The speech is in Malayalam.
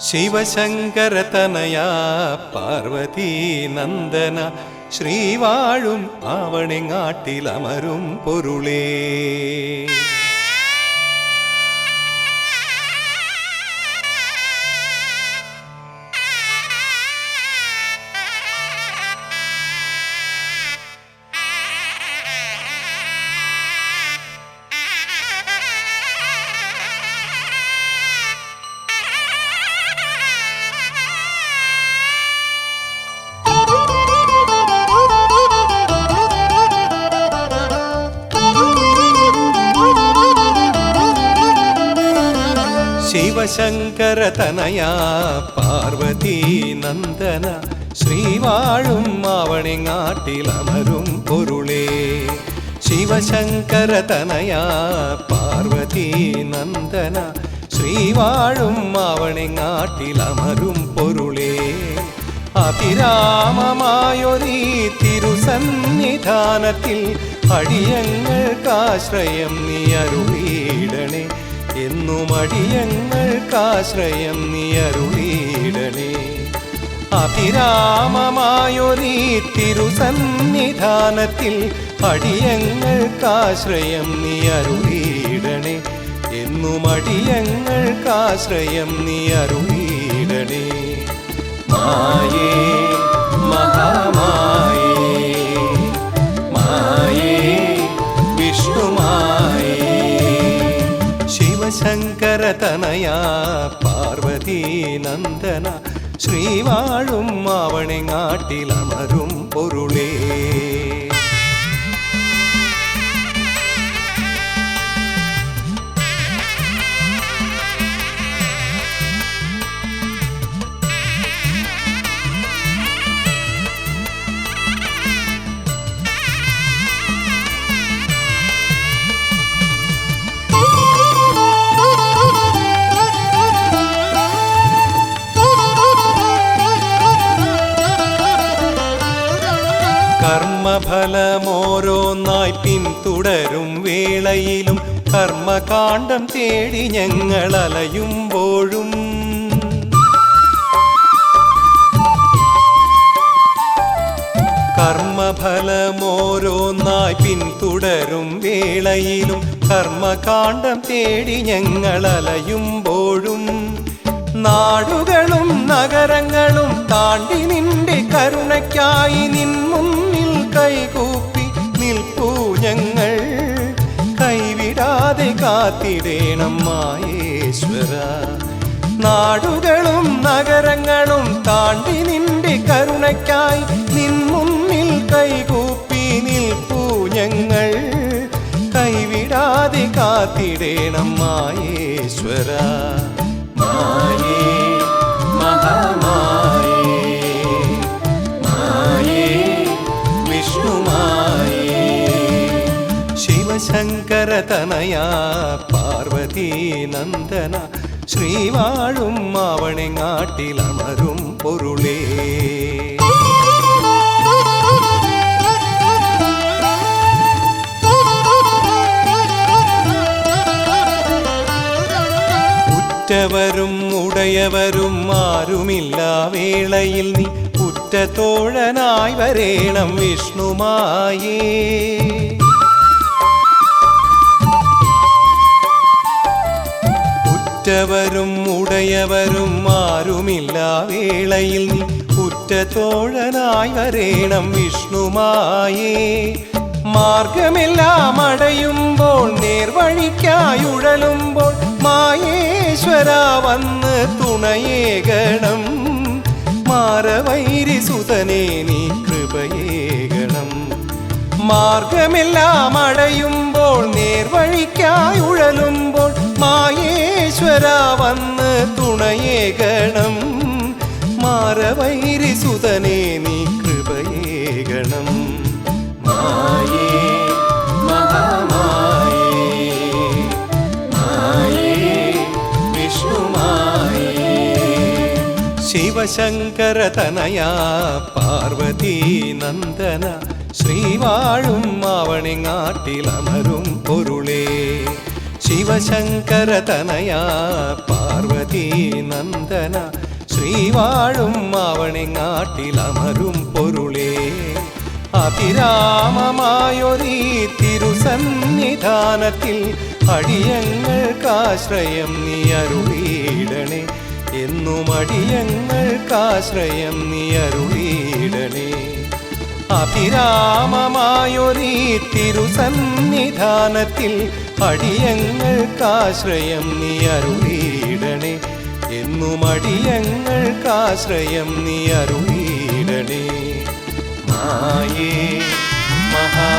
ശിവശങ്കരതനയ പാർവതീ നന്ദന ശ്രീവാഴും ആവണിങ്ങാട്ടിലമരും പൊരുളേ. ശിവശങ്കരതനയ പാർവതി നന്ദന. ശ്രീവാഴും മാവണിങ്ങാട്ടിലമരും പൊരുളേ. ശിവശങ്കര തനയാ പാർവതി നന്ദന. ശ്രീവാഴും മാവണിങ്ങാട്ടിലമരും പൊരുളേ. അതിരാമമായൊരീ തിരുസന്നിധാനത്തിൽ അടിയങ്ങൾക്കാശ്രയം നീ അരുളീടണേ. എന്നും അടിയങ്ങൾക്കാശ്രയം നീ അരുളീടണേ. അഭിരാമമായൊരീ തിരുസന്നിധാനത്തിൽ അടിയങ്ങൾക്കാശ്രയം നീ അരുളീടണേ. എന്നും അടിയങ്ങൾക്കാശ്രയം നീ മായേ മഹാമായേ ശിവശങ്കരതനയ പാർവതീ നന്ദന ശ്രീവാഴും ആവണിങ്ങാട്ടിലമരും പൊരുളേ വേളയിലും കർമ്മകാണ്ഡം തേടി ഞങ്ങൾ അലയുമ്പോഴും കർമ്മഫലമോരോന്നായി പിന്തുടരും വേളയിലും കർമ്മകാണ്ഡം തേടി ഞങ്ങൾ അലയുമ്പോഴും നാടുകളും നഗരങ്ങളും താണ്ടി നിന്റെ കരുണയ്ക്കായി നിൻ മുന്നിൽ കൈകൂപ്പി നിൽപ്പൂ ഞങ്ങൾ കൈവിടാതെ കാത്തിടേണം മായേശ്വര നാടുകളും നഗരങ്ങളും താണ്ടി നിന്റെ കരുണയ്ക്കായി നിൻ മുന്നിൽ കൈകൂപ്പി നിൽപ്പൂ ഞങ്ങൾ. കൈവിടാതെ കാത്തിടേണം മായേശ്വര മായേ മഹാമായേ ശിവശങ്കരതനയ പാർവതീ നന്ദന ശ്രീവാഴും ആവണിങ്ങാട്ടിലമരും പൊരുളേ ഉറ്റവരും ഉടയവരും ആരുമില്ല വേളയിൽ നീ ഉറ്റത്തോഴനായി വരേണം വിഷ്ണുമായേ ഉറ്റവരും ഉടയവരും ആരുമില്ല വേളയിൽ. നീ ഉറ്റത്തോഴനായി വരേണം വിഷ്ണുമായേ. മാർഗമെല്ലാം അടയുമ്പോൾ നേർവഴിക്കായുഴലുമ്പോൾ മായേശ്വര വന്ന് തുണയേകണം മാറവൈരി സുതനേ നീ കൃപയേകണം മാർഗമെല്ലാം അടയുമ്പോൾ നേർവഴിക്കായുഴലുമ്പോൾ മായേശ്വര വന്ന് തുണയേകണം മാറവൈരി സുതനേ നീ കൃപയേകണം മായേ വിഷ്ണുമായേ. ശിവശങ്കരതനയ പാർവതീ നന്ദന. ശ്രീവാഴും മാവണിങ്ങാട്ടിലമരും പൊരുളേ. ശിവശങ്കര തനയാ പാർവതീ നന്ദന. ശ്രീവാഴും മാവണിങ്ങാട്ടിലമരും പൊരുളേ. അതിരാമമായൊരീ തിരുസന്നിധാനത്തിൽ അടിയങ്ങൾക്കാശ്രയം നീ അരുളീടണേ. എന്നും അടിയങ്ങൾക്കാശ്രയം നീ അരുളീടണേ. അഭിരാമമായൊരീ തിരുസന്നിധാനത്തിൽ അടിയങ്ങൾക്കാശ്രയം നീ അരുളീടണേ. എന്നും അടിയങ്ങൾക്കാശ്രയം നീ അരുളീടണേ. മായേ മഹാമായേ